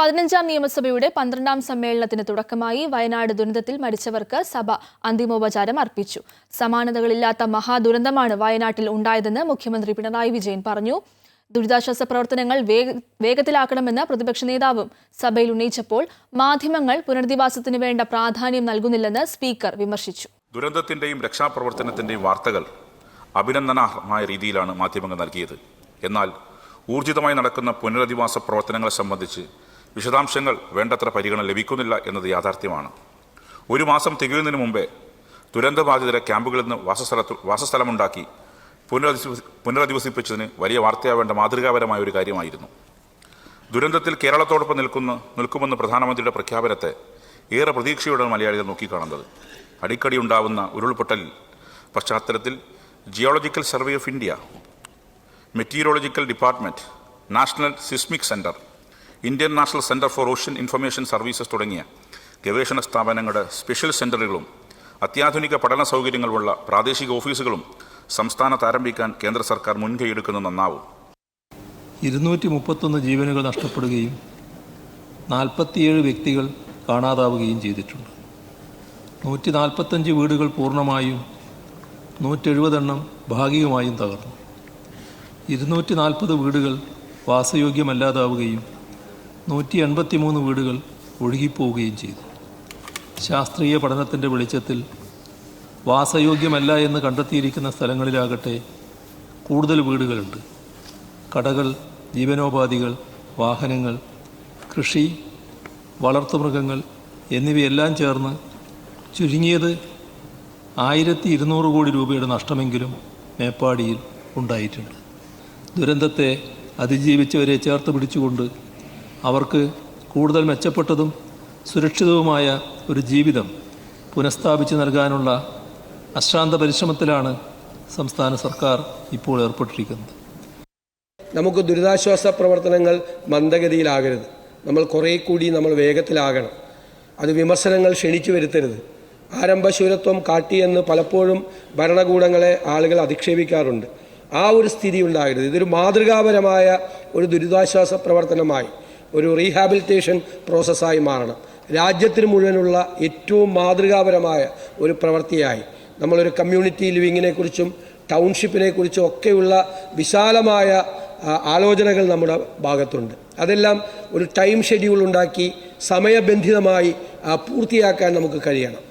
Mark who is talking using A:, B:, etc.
A: പതിനഞ്ചാം നിയമസഭയുടെ പന്ത്രണ്ടാം സമ്മേളനത്തിന് തുടക്കമായി വയനാട് ദുരന്തത്തിൽ മരിച്ചവർക്ക് സഭ അന്തിമോപചാരം അർപ്പിച്ചു. സമാനതകളില്ലാത്ത മഹാദുരന്തമാണ് വയനാട്ടിൽ ഉണ്ടായതെന്ന് മുഖ്യമന്ത്രി പിണറായി വിജയൻ പറഞ്ഞു. ദുരിതാശ്വാസ പ്രവർത്തനങ്ങൾ വേഗ വേഗത്തിലാക്കണമെന്ന് പ്രതിപക്ഷ നേതാവും സഭയിൽ ഉന്നയിച്ചപ്പോൾ മാധ്യമങ്ങൾ പുനരധിവാസത്തിന് വേണ്ട പ്രാധാന്യം നൽകുന്നില്ലെന്ന് സ്പീക്കർ വിമർശിച്ചു.
B: ദുരന്തത്തിന്റെയും രക്ഷാപ്രവർത്തനത്തിന്റെയും വാർത്തകൾ അഭിനന്ദനാർഹമായ രീതിയിലാണ് മാധ്യമങ്ങൾ നൽകിയത്. എന്നാൽ ഊർജിതമായി നടക്കുന്ന പുനരധിവാസ പ്രവർത്തനങ്ങളെ സംബന്ധിച്ച് വിശദാംശങ്ങൾ വേണ്ടത്ര പരിഗണന ലഭിക്കുന്നില്ല എന്നത് യാഥാർത്ഥ്യമാണ്. ഒരു മാസം തികയുന്നതിന് മുമ്പേ ദുരന്തബാധിതരെ ക്യാമ്പുകളിൽ നിന്ന് വാസസ്ഥലത്ത് വാസസ്ഥലമുണ്ടാക്കി പുനരധിവസി പുനരധിവസിപ്പിച്ചതിന് വലിയ വാർത്തയാവേണ്ട മാതൃകാപരമായ ഒരു കാര്യമായിരുന്നു. ദുരന്തത്തിൽ കേരളത്തോടൊപ്പം നിൽക്കുന്ന നിൽക്കുമെന്ന് പ്രധാനമന്ത്രിയുടെ പ്രഖ്യാപനത്തെ ഏറെ പ്രതീക്ഷയോടെ മലയാളികൾ നോക്കിക്കാണുന്നത്. അടിക്കടി ഉണ്ടാവുന്ന ഉരുൾപൊട്ടൽ പശ്ചാത്തലത്തിൽ geological survey of India meteorological department national seismic centre Indian national centre for ocean information services തുടങ്ങിയ ഗവേഷണ സ്ഥാപനങ്ങളുടെ സ്പെഷ്യൽ സെന്ററുകളും അത്യാധുനിക പഠന സൗകര്യങ്ങളുള്ള പ്രാദേശിക ഓഫീസുകളും സംസ്ഥാനത്ത് ആരംഭിക്കാൻ കേന്ദ്ര സർക്കാർ മുൻകൈയെടുക്കുന്നത് നന്നാവും.
C: ഇരുന്നൂറ്റി മുപ്പത്തൊന്ന് ജീവനുകൾ നഷ്ടപ്പെടുകയും നാൽപ്പത്തിയേഴ് വ്യക്തികൾ കാണാതാവുകയും ചെയ്തിട്ടുണ്ട്. നൂറ്റി നാൽപ്പത്തഞ്ച് വീടുകൾ പൂർണമായും നൂറ്റെഴുപതെണ്ണം ഭാഗികമായും തകർന്നു. ഇരുന്നൂറ്റി നാൽപ്പത് വീടുകൾ വാസയോഗ്യമല്ലാതാവുകയും നൂറ്റി എൺപത്തി മൂന്ന് വീടുകൾ ഒഴുകിപ്പോവുകയും ചെയ്തു. ശാസ്ത്രീയ പഠനത്തിന്റെ വെളിച്ചത്തിൽ വാസയോഗ്യമല്ല എന്ന് കണ്ടെത്തിയിരിക്കുന്ന സ്ഥലങ്ങളിലാകട്ടെ കൂടുതൽ വീടുകളുണ്ട്. കടകൾ ജീവനോപാധികൾ വാഹനങ്ങൾ കൃഷി വളർത്തുമൃഗങ്ങൾ എന്നിവയെല്ലാം ചേർന്ന് ചുരുങ്ങിയത് ആയിരത്തി ഇരുന്നൂറ് കോടി രൂപയുടെ നഷ്ടമെങ്കിലും മേപ്പാടിയിൽ ഉണ്ടായിട്ടുണ്ട്. ദുരന്തത്തെ അതിജീവിച്ചവരെ ചേർത്ത് പിടിച്ചുകൊണ്ട് അവർക്ക് കൂടുതൽ മെച്ചപ്പെട്ടതും സുരക്ഷിതവുമായ ഒരു ജീവിതം പുനഃസ്ഥാപിച്ചു നൽകാനുള്ള അശ്രാന്ത പരിശ്രമത്തിലാണ് സംസ്ഥാന സർക്കാർ ഇപ്പോൾ ഏർപ്പെട്ടിരിക്കുന്നത്.
D: നമുക്ക് ദുരിതാശ്വാസ പ്രവർത്തനങ്ങൾ മന്ദഗതിയിലാകരുത്. നമ്മൾ കുറേ കൂടി നമ്മൾ വേഗത്തിലാകണം. അത് വിമർശനങ്ങൾ ക്ഷണിച്ചു വരുത്തരുത്. ആരംഭശൂരത്വം കാട്ടിയെന്ന് പലപ്പോഴും ഭരണകൂടങ്ങളെ ആളുകൾ അധിക്ഷേപിക്കാറുണ്ട്. ആ ഒരു സ്ഥിതി ഉണ്ടാകരുത്. ഇതൊരു മാതൃകാപരമായ ഒരു ദുരിതാശ്വാസ പ്രവർത്തനമായി ഒരു റീഹാബിലിറ്റേഷൻ പ്രോസസ്സായി മാറണം. രാജ്യത്തിന് മുഴുവനുള്ള ഏറ്റവും മാതൃകാപരമായ ഒരു പ്രവൃത്തിയായി. നമ്മളൊരു കമ്മ്യൂണിറ്റി ലിവിങ്ങിനെ കുറിച്ചും ടൗൺഷിപ്പിനെ കുറിച്ചും ഒക്കെയുള്ള വിശാലമായ ആലോചനകൾ നമ്മുടെ ഭാഗത്തുണ്ട്. അതെല്ലാം ഒരു ടൈം ഷെഡ്യൂൾ ഉണ്ടാക്കി സമയബന്ധിതമായി പൂർത്തിയാക്കാൻ നമുക്ക് കഴിയണം.